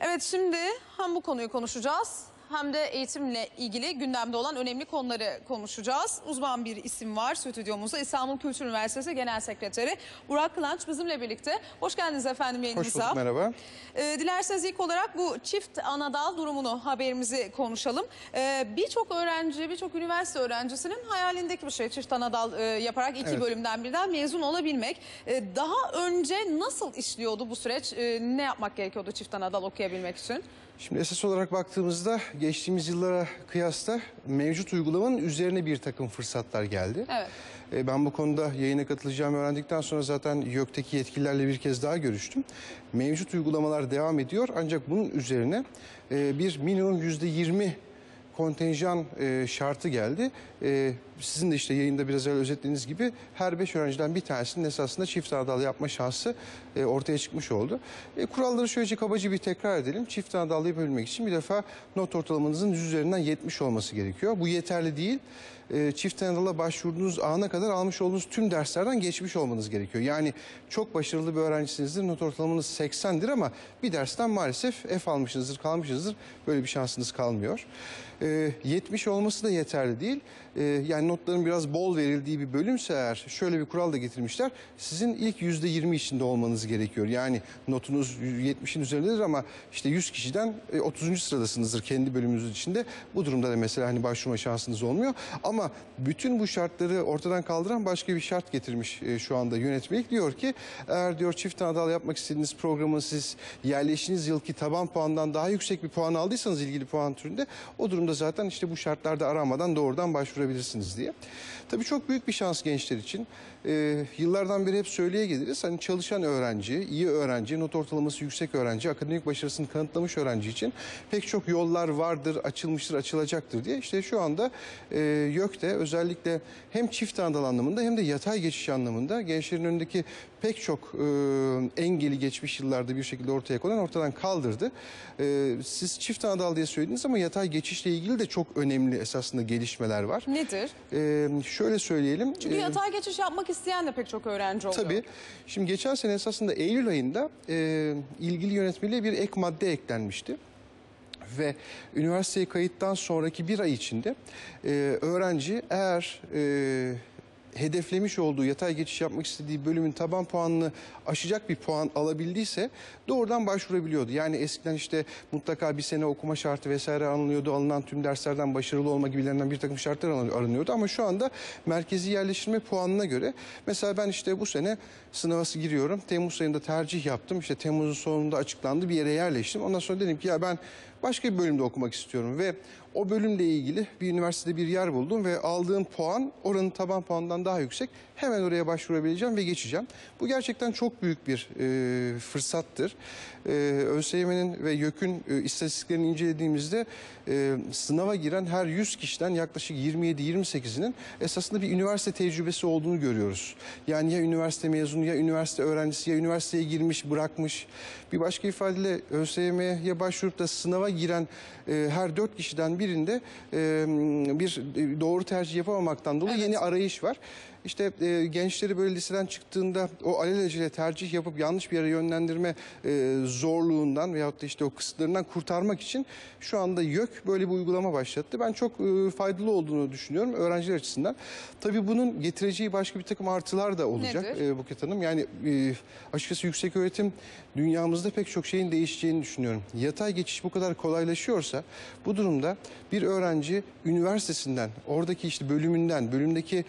Evet şimdi hem bu konuyu konuşacağız hem de eğitimle ilgili gündemde olan önemli konuları konuşacağız. Uzman bir isim var stüdyomuzda İstanbul Kültür Üniversitesi Genel Sekreteri Burak Kılanç bizimle birlikte. Hoş geldiniz efendim Hoş yayınımıza. bulduk merhaba. Ee, dilerseniz ilk olarak bu çift anadal durumunu haberimizi konuşalım. Ee, birçok öğrenci, birçok üniversite öğrencisinin hayalindeki bir şey çift anadal e, yaparak iki Evet. bölümden birden mezun olabilmek. Ee, daha önce nasıl işliyordu bu süreç? Ee, ne yapmak gerekiyordu çift anadal okuyabilmek için? Şimdi esas olarak baktığımızda geçtiğimiz yıllara kıyasla mevcut uygulamanın üzerine bir takım fırsatlar geldi. Evet. E, Ben bu konuda yayına katılacağımı öğrendikten sonra zaten YÖK'teki yetkililerle bir kez daha görüştüm. Mevcut uygulamalar devam ediyor ancak bunun üzerine e, bir minimum yüzde yirmi kontenjan e, şartı geldi. E, sizin de işte yayında biraz evvel özetlediğiniz gibi her beş öğrenciden bir tanesinin esasında çift anadal yapma şansı e, ortaya çıkmış oldu. E, kuralları şöylece kabaca bir tekrar edelim. Çift anadal yapabilmek için bir defa not ortalamanızın 100 üzerinden 70 olması gerekiyor. Bu yeterli değil. E, çift anadala başvurduğunuz ana kadar almış olduğunuz tüm derslerden geçmiş olmanız gerekiyor. Yani çok başarılı bir öğrencisinizdir. Not ortalamanız 80'dir ama bir dersten maalesef F almışsınızdır, kalmışsınızdır. Böyle bir şansınız kalmıyor. E, 70 olması da yeterli değil. E, yani notların biraz bol verildiği bir bölümse eğer şöyle bir kural da getirmişler. Sizin ilk %20 içinde olmanız gerekiyor. Yani notunuz 70'in üzerindedir ama işte 100 kişiden e, 30. sıradasınızdır kendi bölümünüz içinde. Bu durumda da mesela hani başvurma şansınız olmuyor. Ama bütün bu şartları ortadan kaldıran başka bir şart getirmiş e, şu anda yönetmelik. Diyor ki eğer diyor çift anadal yapmak istediğiniz programı siz yerleştiğiniz yılki taban puandan daha yüksek bir puan aldıysanız ilgili puan türünde o durumda zaten işte bu şartlarda aranmadan doğrudan başvurabilirsiniz diye. Tabii çok büyük bir şans gençler için. Ee, yıllardan beri hep söyleye geliriz. Hani çalışan öğrenci, iyi öğrenci, not ortalaması yüksek öğrenci, akademik başarısını kanıtlamış öğrenci için pek çok yollar vardır, açılmıştır, açılacaktır diye. İşte şu anda e, YÖK'te özellikle hem çift anadal anlamında hem de yatay geçiş anlamında gençlerin önündeki pek çok e, engeli geçmiş yıllarda bir şekilde ortaya konan ortadan kaldırdı. E, siz çift anadal diye söylediniz ama yatay geçişle ilgili de çok önemli esasında gelişmeler var. Nedir? E, şöyle söyleyelim. Çünkü e, yatay geçiş yapmak isteyen de pek çok öğrenci oluyor. Tabii. Şimdi geçen sene esasında Eylül ayında e, ilgili yönetmeliğe bir ek madde eklenmişti. Ve üniversiteye kayıttan sonraki bir ay içinde e, öğrenci eğer e, hedeflemiş olduğu yatay geçiş yapmak istediği bölümün taban puanını aşacak bir puan alabildiyse doğrudan başvurabiliyordu. Yani eskiden işte mutlaka bir sene okuma şartı vesaire aranıyordu. Alınan tüm derslerden başarılı olma gibilerinden bir takım şartlar aran- aranıyordu. Ama şu anda merkezi yerleştirme puanına göre mesela ben işte bu sene sınavası giriyorum. Temmuz ayında tercih yaptım. İşte Temmuz'un sonunda açıklandı bir yere yerleştim. Ondan sonra dedim ki ya ben başka bir bölümde okumak istiyorum ve o bölümle ilgili bir üniversitede bir yer buldum ve aldığım puan oranın taban puanından daha yüksek. Hemen oraya başvurabileceğim ve geçeceğim. Bu gerçekten çok büyük bir e, fırsattır. E, ÖSYM'nin ve YÖK'ün e, istatistiklerini incelediğimizde e, sınava giren her 100 kişiden yaklaşık 27-28'inin esasında bir üniversite tecrübesi olduğunu görüyoruz. Yani ya üniversite mezunu ya üniversite öğrencisi ya üniversiteye girmiş bırakmış. Bir başka ifadeyle ÖSYM'ye başvurup da sınava giren e, her 4 kişiden birinde e, bir doğru tercih yapamamaktan dolayı Evet. yeni arayış var. İşte e, gençleri böyle liseden çıktığında o alelacele tercih yapıp yanlış bir yere yönlendirme e, zorluğundan veyahut da işte o kısıtlarından kurtarmak için şu anda YÖK böyle bir uygulama başlattı. Ben çok e, faydalı olduğunu düşünüyorum öğrenciler açısından. Tabii bunun getireceği başka bir takım artılar da olacak Nedir? e, Buket Hanım. Yani e, açıkçası yüksek öğretim dünyamızda pek çok şeyin değişeceğini düşünüyorum. Yatay geçiş bu kadar kolaylaşıyorsa bu durumda bir öğrenci üniversitesinden, oradaki işte bölümünden, bölümdeki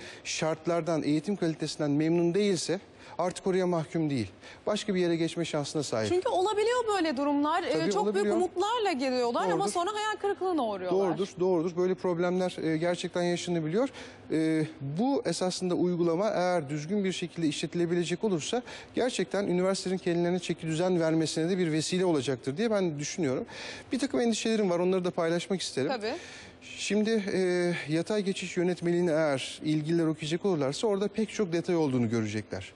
şartlardan, eğitim kalitesinden memnun değilse artık oraya mahkum değil. Başka bir yere geçme şansına sahip. Çünkü olabiliyor böyle durumlar. Ee, Tabii çok büyük olabiliyor. umutlarla geliyorlar ama Doğrudur. sonra hayal kırıklığına uğruyorlar. Doğrudur, doğrudur. Böyle problemler e, gerçekten yaşanabiliyor. E, bu esasında uygulama eğer düzgün bir şekilde işletilebilecek olursa gerçekten üniversitelerin kendilerine çeki düzen vermesine de bir vesile olacaktır diye ben düşünüyorum. Bir takım endişelerim var, onları da paylaşmak isterim. Tabii. Şimdi e, yatay geçiş yönetmeliğini eğer ilgililer okuyacak olurlarsa orada pek çok detay olduğunu görecekler.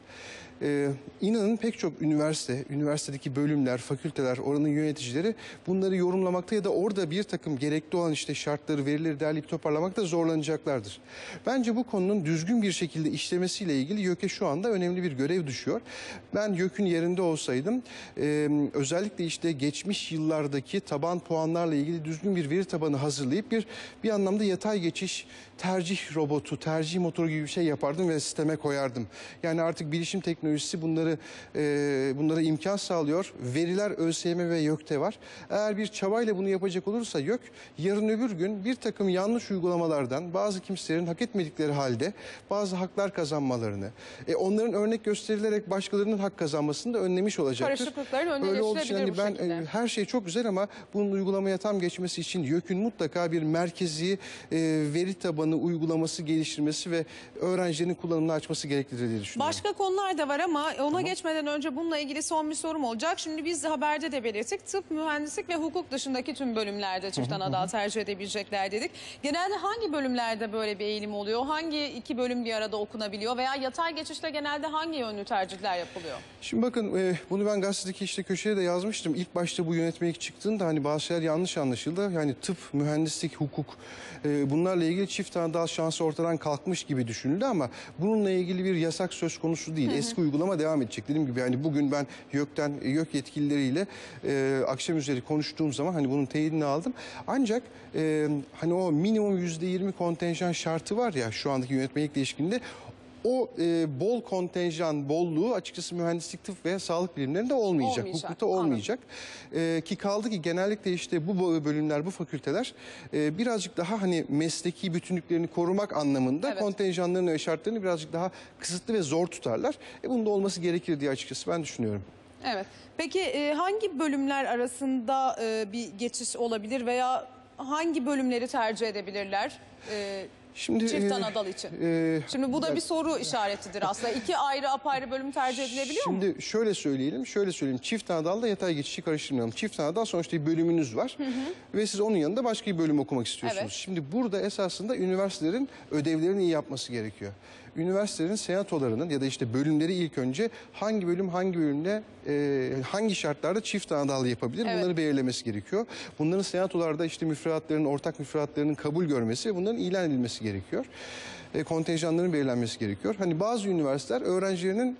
Ee, inanın pek çok üniversite, üniversitedeki bölümler, fakülteler, oranın yöneticileri bunları yorumlamakta ya da orada bir takım gerekli olan işte şartları, verileri derleyip toparlamakta zorlanacaklardır. Bence bu konunun düzgün bir şekilde işlemesiyle ilgili YÖK'e şu anda önemli bir görev düşüyor. Ben YÖK'ün yerinde olsaydım e, özellikle işte geçmiş yıllardaki taban puanlarla ilgili düzgün bir veri tabanı hazırlayıp bir bir anlamda yatay geçiş tercih robotu, tercih motoru gibi bir şey yapardım ve sisteme koyardım. Yani artık bilişim teknolojisi bunları e, bunlara imkan sağlıyor. Veriler ÖSYM ve YÖK'te var. Eğer bir çabayla bunu yapacak olursa YÖK yarın öbür gün bir takım yanlış uygulamalardan bazı kimselerin hak etmedikleri halde bazı haklar kazanmalarını, e, onların örnek gösterilerek başkalarının hak kazanmasını da önlemiş olacaktır. Karışıklıkların Öyle olduğu için hani bu ben şekilde. e, her şey çok güzel ama bunun uygulamaya tam geçmesi için YÖK'ün mutlaka bir merkezi e, veri tabanı uygulaması geliştirmesi ve öğrencilerin kullanımını açması gereklidir diye düşünüyorum. Başka konular da var ama ona geçmeden önce bununla ilgili son bir sorum olacak. Şimdi biz haberde de belirttik. Tıp, mühendislik ve hukuk dışındaki tüm bölümlerde çift ana tercih edebilecekler dedik. Genelde hangi bölümlerde böyle bir eğilim oluyor? Hangi iki bölüm bir arada okunabiliyor? Veya yatay geçişte genelde hangi yönlü tercihler yapılıyor? Şimdi bakın e, bunu ben gazetedeki işte köşeye de yazmıştım. İlk başta bu yönetmelik çıktığında hani bazı şeyler yanlış anlaşıldı. Yani tıp, mühendislik, hukuk e, bunlarla ilgili çift tane dal şansı ortadan kalkmış gibi düşünüldü ama bununla ilgili bir yasak söz konusu değil. Eski uygulama devam edecek. Dediğim gibi hani bugün ben YÖK'ten YÖK yetkilileriyle e, akşam üzeri konuştuğum zaman hani bunun teyidini aldım. Ancak e, hani o minimum yüzde yirmi kontenjan şartı var ya şu andaki yönetmelik değişikliğinde o e, bol kontenjan bolluğu açıkçası mühendislik, tıp ve sağlık bilimlerinde olmayacak. Olmayacak, Hukukta olmayacak. E, ki kaldı ki genellikle işte bu bölümler, bu fakülteler e, birazcık daha hani mesleki bütünlüklerini korumak anlamında Evet. kontenjanlarını ve şartlarını birazcık daha kısıtlı ve zor tutarlar. E, bunun da olması gerekir diye açıkçası ben düşünüyorum. Evet. Peki e, hangi bölümler arasında e, bir geçiş olabilir veya hangi bölümleri tercih edebilirler? E, Şimdi Çift e, ana dal için. e, Şimdi bu da bir soru işaretidir aslında. İki ayrı apayrı bölüm tercih edilebiliyor mu? Şimdi şöyle söyleyelim, şöyle söyleyeyim. Çift anadalda yatay geçişi karıştırmayalım. Çift anadal sonuçta bir bölümünüz var ve siz onun yanında başka bir bölüm okumak istiyorsunuz. Evet. Şimdi burada esasında üniversitelerin ödevlerini iyi yapması gerekiyor. Üniversitelerin senatolarının ya da işte bölümleri ilk önce hangi bölüm hangi bölümde e, hangi şartlarda çift anadal yapabilir Evet. bunları belirlemesi gerekiyor. Bunların senatolarda işte müfredatların, ortak müfredatlarının kabul görmesi ve bunların ilan edilmesi gerekiyor. E, kontenjanların belirlenmesi gerekiyor. Hani bazı üniversiteler öğrencilerinin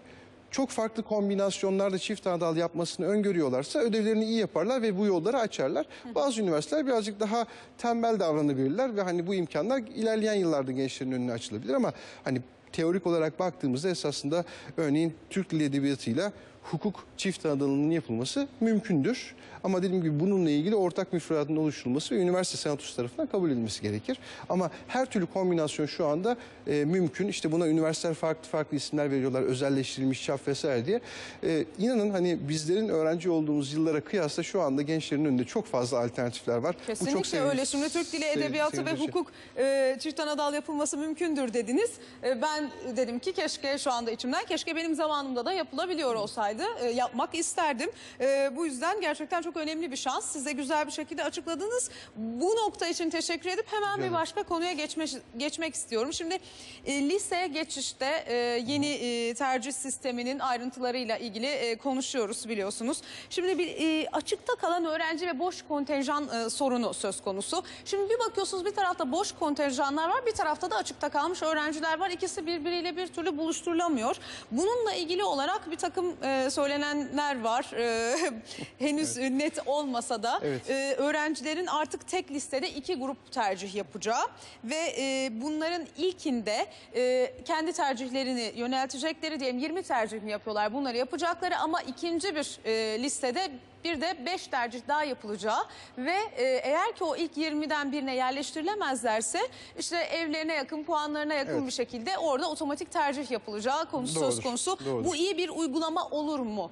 çok farklı kombinasyonlarda çift anadal yapmasını öngörüyorlarsa ödevlerini iyi yaparlar ve bu yolları açarlar. Bazı üniversiteler birazcık daha tembel davranabilirler ve hani bu imkanlar ilerleyen yıllarda gençlerin önüne açılabilir ama hani teorik olarak baktığımızda esasında örneğin Türk Dili Edebiyatı'yla hukuk çift anadalının yapılması mümkündür. Ama dediğim gibi bununla ilgili ortak müfredatın oluşturulması ve üniversite senatosu tarafından kabul edilmesi gerekir. Ama her türlü kombinasyon şu anda e, mümkün. İşte buna üniversiteler farklı farklı isimler veriyorlar. Özelleştirilmiş çap vesaire diye. E, inanın hani bizlerin öğrenci olduğumuz yıllara kıyasla şu anda gençlerin önünde çok fazla alternatifler var. Kesinlikle sevin- öyle. Şimdi Türk Dili Edebiyatı ve sevindirici. hukuk e, çift anadal yapılması mümkündür dediniz. E, ben dedim ki keşke şu anda içimden keşke benim zamanımda da yapılabiliyor olsaydı. E, yapmak isterdim. E, bu yüzden gerçekten çok önemli bir şans. Size güzel bir şekilde açıkladınız. Bu nokta için teşekkür edip hemen bir ederim. başka konuya geçmek, geçmek istiyorum. Şimdi e, lise geçişte e, yeni e, tercih sisteminin ayrıntılarıyla ilgili e, konuşuyoruz biliyorsunuz. Şimdi bir e, açıkta kalan öğrenci ve boş kontenjan e, sorunu söz konusu. Şimdi bir bakıyorsunuz bir tarafta boş kontenjanlar var bir tarafta da açıkta kalmış öğrenciler var. İkisi birbiriyle bir türlü buluşturulamıyor. Bununla ilgili olarak bir takım e, söylenenler var. E, henüz net olmasa da Evet. e, öğrencilerin artık tek listede iki grup tercih yapacağı ve e, bunların ilkinde e, kendi tercihlerini yöneltecekleri diyelim 20 tercih mi yapıyorlar bunları yapacakları ama ikinci bir e, listede bir de 5 tercih daha yapılacağı ve e, eğer ki o ilk 20'den birine yerleştirilemezlerse işte evlerine yakın puanlarına yakın Evet. bir şekilde orada otomatik tercih yapılacağı konusu söz Doğrudur, konusu. doğrudur. Bu iyi bir uygulama olur mu?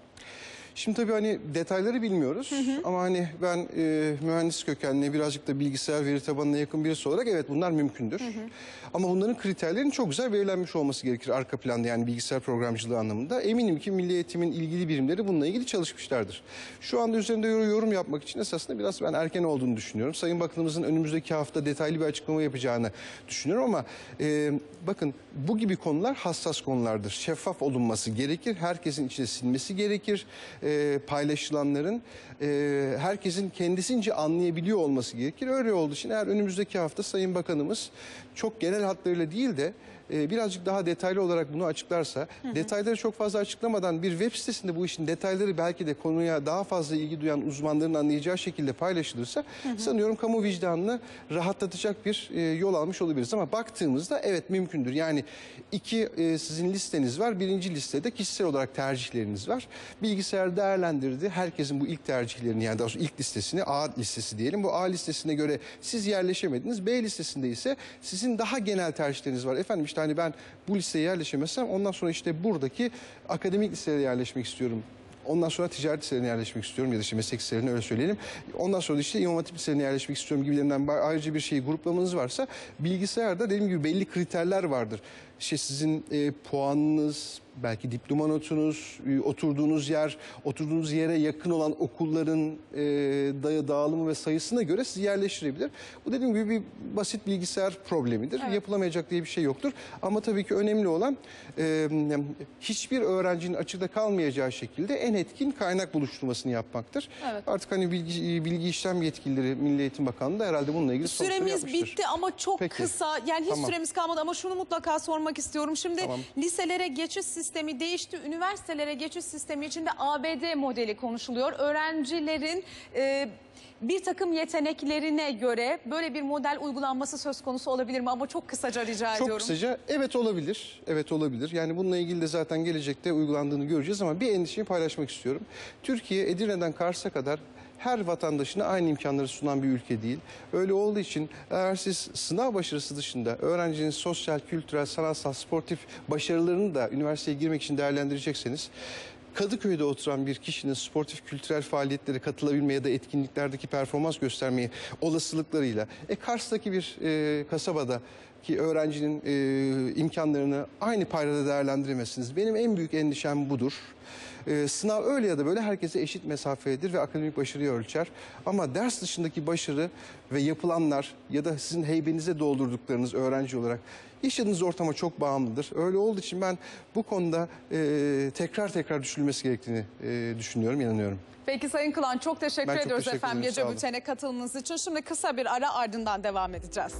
Şimdi tabii hani detayları bilmiyoruz ama hani ben e, mühendis kökenli birazcık da bilgisayar veri tabanına yakın birisi olarak evet bunlar mümkündür. Ama bunların kriterlerinin çok güzel belirlenmiş olması gerekir arka planda yani bilgisayar programcılığı anlamında. Eminim ki Milli Eğitim'in ilgili birimleri bununla ilgili çalışmışlardır. Şu anda üzerinde yorum yapmak için esasında biraz ben erken olduğunu düşünüyorum. Sayın Bakanımızın önümüzdeki hafta detaylı bir açıklama yapacağını düşünüyorum ama e, bakın bu gibi konular hassas konulardır. Şeffaf olunması gerekir. Herkesin içine sinmesi gerekir. E, paylaşılanların e, herkesin kendisince anlayabiliyor olması gerekir. Öyle olduğu için eğer önümüzdeki hafta Sayın Bakanımız çok genel hatlarıyla değil de e, birazcık daha detaylı olarak bunu açıklarsa, detayları çok fazla açıklamadan bir web sitesinde bu işin detayları belki de konuya daha fazla ilgi duyan uzmanların anlayacağı şekilde paylaşılırsa sanıyorum kamu vicdanını rahatlatacak bir e, yol almış olabiliriz. Ama baktığımızda evet mümkündür. Yani iki e, sizin listeniz var. Birinci listede kişisel olarak tercihleriniz var. Bilgisayar değerlendirdi. Herkesin bu ilk tercihlerini yani daha ilk listesini A listesi diyelim. Bu A listesine göre siz yerleşemediniz. B listesinde ise sizin daha genel tercihleriniz var. Efendim işte hani ben bu listeye yerleşemezsem ondan sonra işte buradaki akademik liseye yerleşmek istiyorum. Ondan sonra ticaret liselerine yerleşmek istiyorum ya da işte meslek liselerine öyle söyleyelim. Ondan sonra işte İmam Hatip liselerine yerleşmek istiyorum gibilerinden ayrıca bir şeyi gruplamanız varsa bilgisayarda dediğim gibi belli kriterler vardır. İşte sizin e, puanınız, belki diploma notunuz, e, oturduğunuz yer, oturduğunuz yere yakın olan okulların e, daya dağılımı ve sayısına göre sizi yerleştirebilir. Bu dediğim gibi bir basit bilgisayar problemidir. Yapılamayacak diye bir şey yoktur. Ama tabii ki önemli olan e, hiçbir öğrencinin açıkta kalmayacağı şekilde en etkin kaynak buluşturmasını yapmaktır. Evet. Artık hani bilgi, bilgi işlem yetkilileri Milli Eğitim Bakanlığı da herhalde bununla ilgili Süremiz bitti ama çok Peki. kısa. Yani hiç Tamam. süremiz kalmadı ama şunu mutlaka sormak istiyorum. Şimdi Tamam. liselere geçiş sistemi değişti. Üniversitelere geçiş sistemi içinde ABD modeli konuşuluyor. Öğrencilerin e, bir takım yeteneklerine göre böyle bir model uygulanması söz konusu olabilir mi? Ama çok kısaca rica Çok ediyorum. kısaca evet olabilir. Evet olabilir. Yani bununla ilgili de zaten gelecekte uygulandığını göreceğiz ama bir endişeyi paylaşmak istiyorum. Türkiye Edirne'den Kars'a kadar her vatandaşına aynı imkanları sunan bir ülke değil. Öyle olduğu için eğer siz sınav başarısı dışında öğrencinin sosyal, kültürel, sanatsal, sportif başarılarını da üniversiteye girmek için değerlendirecekseniz Kadıköy'de oturan bir kişinin sportif kültürel faaliyetlere katılabilmeye ya da etkinliklerdeki performans göstermeye olasılıklarıyla e, Kars'taki bir e, kasabada ki öğrencinin e, imkanlarını aynı paydada değerlendiremezsiniz. Benim en büyük endişem budur. E, sınav öyle ya da böyle herkese eşit mesafedir ve akademik başarıyı ölçer. Ama ders dışındaki başarı ve yapılanlar ya da sizin heybenize doldurduklarınız öğrenci olarak yaşadığınız ortama çok bağımlıdır. Öyle olduğu için ben bu konuda e, tekrar tekrar düşünülmesi gerektiğini e, düşünüyorum, inanıyorum. Peki Sayın Kılan çok teşekkür Ben çok ediyoruz teşekkür efendim ederim, gece bültene katılımınız için. Şimdi kısa bir ara ardından devam edeceğiz.